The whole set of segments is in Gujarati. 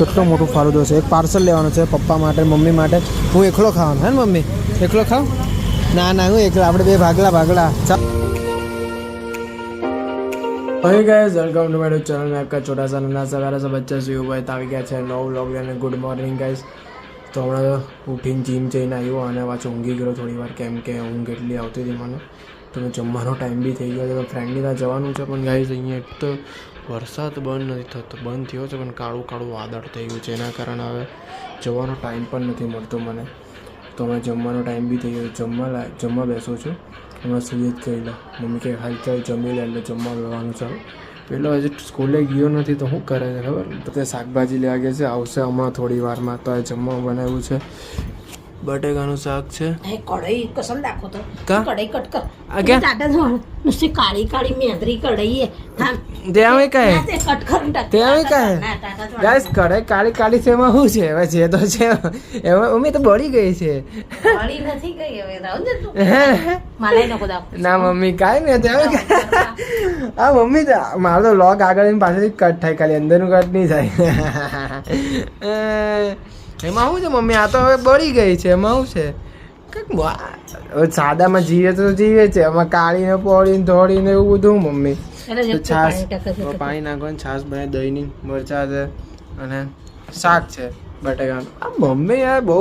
કેટલો મોટો ફાળો છે એક પાર્સલ લેવાનો છે પપ્પા માટે, મમ્મી માટે. હું એકલો ખાવાનો. હે ને મમ્મી? એકલો ખાવ? ના ના, હું એકલા. આપણે બે ભાગલા ભાગલા. Hey guys welcome to my channel મેં આપકા છોટા નાના સા સા બચ્ચા સી ઉભાઈ આવી ગયા છે નવ વ્લોગ લઈને. ગુડ મોર્નિંગ ગાઈઝ તો હમણાં ઉઠીને જીમ જઈને આવ્યો અને પાછો ઊંઘી ગયો થોડી વાર. કેમ કે ઊંઘ એટલી આવતી હતી મને. તો જમવાનો ટાઈમ બી થઈ ગયો છે. ફ્રેન્ડની ત્યાં જવાનું છે પણ ગાઈઝ અહીંયા એક તો વરસાદ બંધ નથી થતો. બંધ થયો છે, પણ કાળું કાળું વાદળ થઈ ગયું છે. એના કારણે હવે જવાનો ટાઈમ પણ નથી મળતો મને. તો હવે જમવાનો ટાઈમ બી થઈ ગયો. જમવા જમવા બેસો છું? હમણાં સુઈ જ ગઈ લો મમ્મી કે હાલ ચાલ જમી લે, એટલે જમવા લેવાનું છે પેલો હજી સ્કૂલે ગયો નથી, તો શું કરે છે ખબર? તે શાકભાજી લેવા ગયા છે. આવશે હમણાં થોડી વારમાં. તો આ જમવા બનાવ્યું છે. બટેકાનું શાક છે. એ કઢાઈ કસમ રાખો તો. કઢાઈ કટ કર. આ કે દાદા જો નુસી કાળી કાળી મેંદરી કઢાઈ એ તે આવે કાય તે કટ કર તે આવે કાય ગાઈસ કઢાઈ કાળી કાળી સેમાં શું છે? હવે જે તો છે. એમાં મમ્મી તો બળી ગઈ છે. બળી નથી ગઈ હવે રાઉન્ડ તું. માલે નકો દાવ. ના મમ્મી કાઈ મે તે આવે આ મમ્મી તો મારો તો લોક આગળ પાછળ કટ થાય ખાલી અંદરનું કટ નહીં થાય. એમાં શું છે મમ્મી? આ તો હવે બળી ગઈ છે એમાં શું છે? કંઈક સાદામાં જીવે તો જીવે છે એમાં કાળીને પોળીને ધોળીને એવું બધું મમ્મી. તો છાશ પાણી નાખવાનું છાશ બને દહીંની મરચા છે અને શાક છે બટેકાનું આ મમ્મી યાર બહુ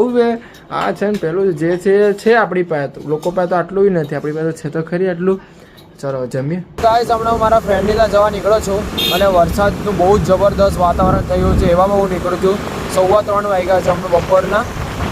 આ છે ને પેલું જે છે છે આપણી પાસે. તો લોકો પાસે તો આટલું નથી આપણી પાસે છે તો ખરી આટલું. ચલો જમીએ. ગાઈસ હમણાં મારા ફ્રેન્ડની ત્યાં જવા નીકળો છું અને વરસાદનું બહુ જ જબરદસ્ત વાતાવરણ થયું છે એવામાં હું નીકળું છું. સવા ત્રણ વાગ્યા છે હમણાં બપોરના.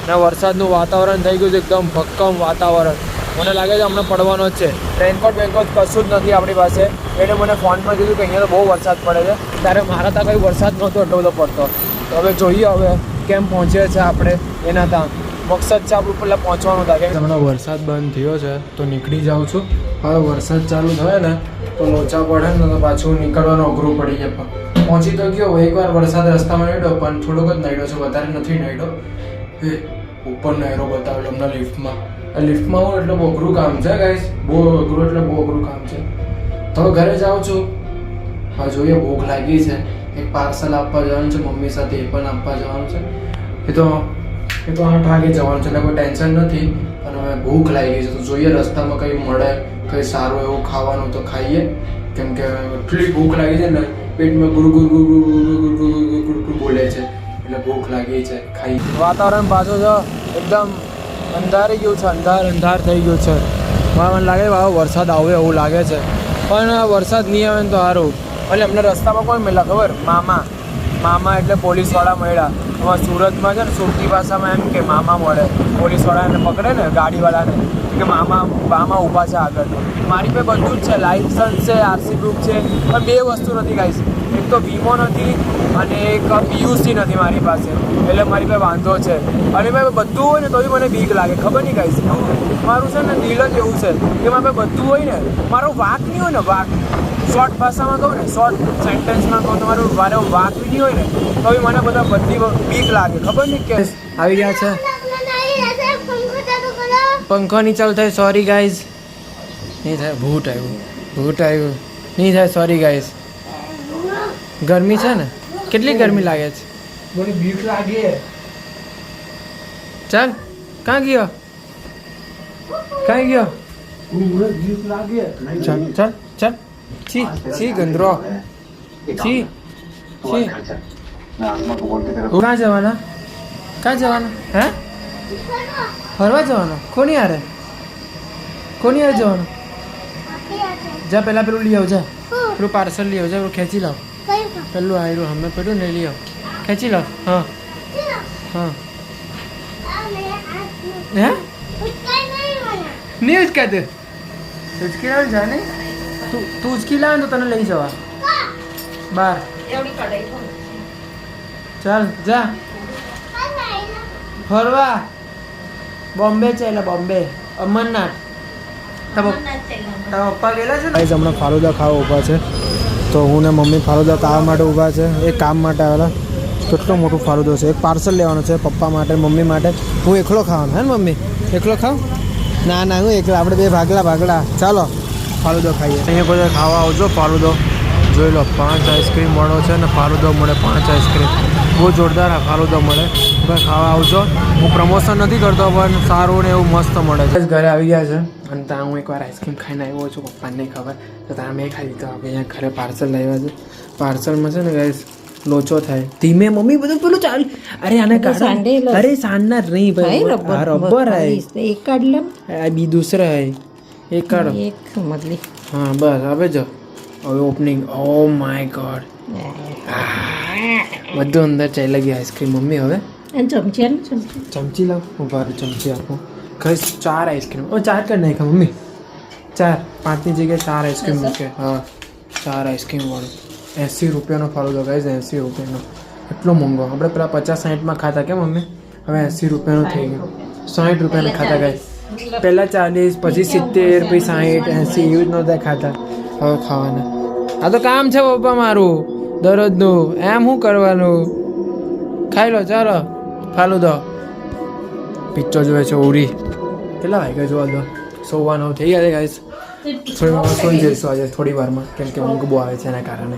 અને વરસાદનું વાતાવરણ થઈ ગયું છે, એકદમ ભક્કમ વાતાવરણ. મને લાગે છે હમણાં પડવાનો જ છે. રેનકોટ બેનકોટ કશું જ નથી આપણી પાસે. એટલે મને ફોનમાં કીધું કે અહીંયા તો બહુ વરસાદ પડે છે. ત્યારે મારા ત્યાં કંઈ વરસાદ નહોતો એટલો બધો પડતો. તો હવે જોઈએ હવે કેમ પહોંચીએ છે આપણે એના ત્યાં. મકસદ છે આપણું પહેલાં પહોંચવાનું થાય હમણાં વરસાદ બંધ થયો છે, તો નીકળી જાઉં છું. હવે વરસાદ ચાલુ થાય ને, તો લોચા પડે ને તો પાછું નીકળવાનું અઘરું પડી જાય. પહોંચી તો ગયો, એકવાર વરસાદ રસ્તામાં નડ્યો, પણ થોડોક જ નડ્યો છે, વધારે નથી નડ્યો. એ, ઉપર નહેરો બતાવ્યો અમને લિફ્ટમાં. લિફ્ટમાં હું એટલે બહુ અઘરું કામ છે ગાઈસ બહુ અઘરું એટલે બહુ અઘરું કામ છે. તો ઘરે જાઉં છું? હા, જોઈએ, ભૂખ લાગી છે. એક પાર્સલ આપવા જવાનું છે, મમ્મી સાથે એ પણ આપવા જવાનું છે. એ તો એ તો આઠ વાગે જવાનું છે, એટલે કોઈ ટેન્શન નથી. પણ હવે ભૂખ લાગી છે, તો જોઈએ રસ્તામાં કંઈ મળે, કંઈ સારું એવું ખાવાનું તો ખાઈએ. કેમ કે એટલી ભૂખ લાગી છે ને પેટમાં ગુરુ ગુરુ ગુરુ ગુરુ ગુરુ ગુરુ ગુરુ ગુરુ બોલે છે એટલે ભૂખ લાગી છે ખાઈ વાતાવરણ પાછું જો એકદમ અંધારી ગયું છે અંધાર અંધાર થઈ ગયું છે મને લાગે છે વરસાદ આવે એવું લાગે છે પણ વરસાદ નહીં આવે ને તો સારું એટલે અમને રસ્તામાં કોણ મળ્યા ખબર મામા મામા એટલે પોલીસવાળા મળ્યા. અમારા સુરતમાં છે ને, સુરતી ભાષામાં એમ કે મામા મળે. પોલીસવાળા એને પકડે ને, ગાડીવાળાને. કે મામા મામા ઊભા છે આગળ. મારી પાસે બધું જ છે લાઇસન્સ છે આરસી બુક છે. પણ બે વસ્તુ નથી ગાઈશ એક તો વીમો નથી અને એક પીયુસી નથી મારી પાસે. એટલે મારી પાસે વાંધો છે. અને મેં બધું હોય ને, તો બી મને બીક લાગે. ખબર નહીં ગાઈશ મારું છે ને, દિલ જ એવું છે કે મારે બધું હોય ને, મારો વાક નહીં હોય ને, વાક. શોર્ટ ભાષામાં કહું ને શોર્ટ સેન્ટેન્સમાં કહું તો મારો વાક નહીં હોય ને તો બી મને બધા બધી બીક લાગે ખબર નહીં કે આવી ગયા છે. પંખો નહીં ચાલુ થાય સોરી ગાઈઝ નહીં થાય ભૂત આવ્યું ભૂત આવ્યું. નહીં થાય સોરી ગાઈઝ ગરમી છે ને? કેટલી ગરમી લાગે છે? મને બીક લાગે. ચાલ ક્યાં ગયો? ક્યાં ગયો? મને બીક લાગે. ચાલ ચાલ ચાલ. છી છી ગંદરો છી. છી ક્યાં જવાના? ક્યાં જવાના? હે? ફરવા જવાના? કોની આરે કોની હારે જવાનું? જા પહેલાં પેલું લઈ આવજા. પેલું પાર્સલ લઈ આવજા પેલું ખેંચી લાવ. પેલું આયરું હમણાં પેલું ને લઈ આવ. ખેંચી લાવ. હા. હા. હે? નહીં ઉચકાતું ઉચકી લાવ જાને તું તું ઉચકી લાવ તો તને લઈ જવા. બાર. ચાલ જા. ફરવા. બોમ્બે ચાલે બોમ્બે. અમરનાથ. તારા પપ્પા ગયેલા છે ને? હમણાં ફાલુદા ખાવા ઊભા છે. તો હું ને મમ્મી ફાલુદા ખાવા માટે ઊભા છે. એ કામ માટે આવેલા. કેટલો મોટો ફાલુદો છે. એક પાર્સલ લેવાનો છે પપ્પા માટે મમ્મી માટે. હું એકલો ખાવાનો હે ને મમ્મી? એકલો ખાવ? ના ના હું એકલા. આપણે બે ભાગલા ભાગલા. ચાલો ફાલુદો ખાઈએ. અહીંયા બધા ખાવા આવજો ફાલુદો જોઈ લો પાંચ આઈસ્ક્રીમ મળો છે ને ફાલુદો મળે પાંચ આઈસ્ક્રીમ. બહુ જોરદાર આ ફાલુદો મળે. ભાઈ ખાવા આવજો. હું પ્રમોશન નથી કરતો પણ સારું ને એવું મસ્ત મળે છે. ઘરે આવી ગયા છે. અને ત્યાં હું એકવાર આઈસ્ક્રીમ ખાઈને આવ્યો છું પપ્પાને ખબર. તો ત્યાં મેં ખાઈ લીધો આપણે અહીંયા ઘરે પાર્સલ લાવ્યા છે. પાર્સલમાં છે ને ગાઈસ લોચો થાય. ધીમે મમ્મી બધું પેલું ચાલ. અરે આને કાઢો. અરે સાંજના નહીં ભાઈ. રબર હે એક કાઢ લે. આ બી દૂસરા હે એક કાઢો. એક મતલી. હા બસ હવે જો. હવે ઓપનિંગ ઓ માય ગોડ બધું અંદર ચાલી ગયું આઈસ્ક્રીમ મમ્મી હવે? ચમચી ચમચી. ચમચી લાવ. ઊભા ચમચી આપો. કઈ ચાર આઈસ્ક્રીમ ઓ ચાર કરી નાખા મમ્મી. ચાર. પાંચની જગ્યાએ ચાર આઈસ્ક્રીમ મૂકે. હા. ચાર આઈસ્ક્રીમ વાળું. એંસી રૂપિયાનો ફાળો ગાઈઝ એંસી રૂપિયાનો. એટલો મોંઘો. આપણે પેલા પચાસ સાઠમાં ખાતા કે મમ્મી? હવે એંસી રૂપિયાનો થઈ ગયો. સાઠ રૂપિયાનો ખાતા ગાઈઝ પહેલાં ચાલીસ પછી સિત્તેર પછી સાઠ એંસી એવી જ નહોતા ખાતા હવે ખાવાના. આ તો કામ છે પપ્પા મારું, દરરોજનું. એમ શું કરવાનું? ખાઈ લો, ચાલો. ફાલુદો પિક્ચર જોવે છે ઉરી. કેટલા વાગ્યા જોવા દો? સોવા નવ થઈ ગયા છે ગાઈસ થોડી વાર સોઈ જઈશું આજે થોડી વારમાં, કેમ કે ઊંઘ બહુ આવે છે એના કારણે.